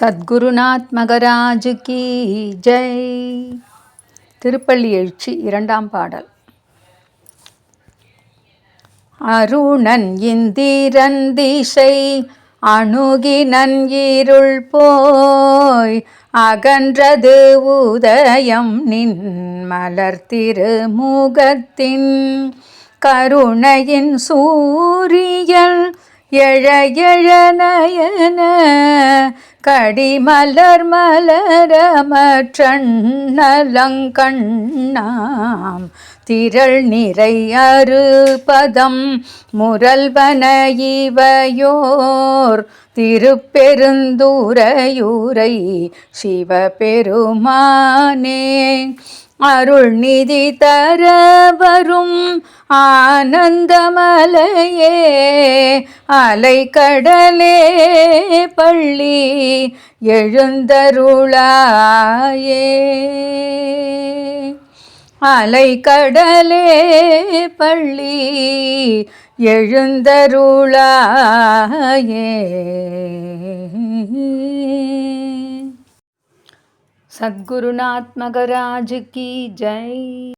சத்குருநாத் மகராஜு கி ஜெய். திருப்பள்ளி எழுச்சி இரண்டாம் பாடல். அருணன் இந்திரன் திசை அணுகினன் இருள் போய் அகன்றது உதயம் நின் மலர் திருமுகத்தின் கருணையின் சூரியன் எழ எழ நயன கடிமலர் மலரமற்றண்ணலங்கண்ணாம் திரள் நிறை அறுபதம் முரல்வன இவையோர். திருப்பெருந்தூரையூரை சிவபெருமானே. அருள் நிதி தர வரும் ஆனந்தமலையே அலை கடலே பள்ளி எழுந்தருளாயே. அலை கடலே பள்ளி எழுந்தருளாயே. சத்குருநாத் மகராஜ் கி ஜெய்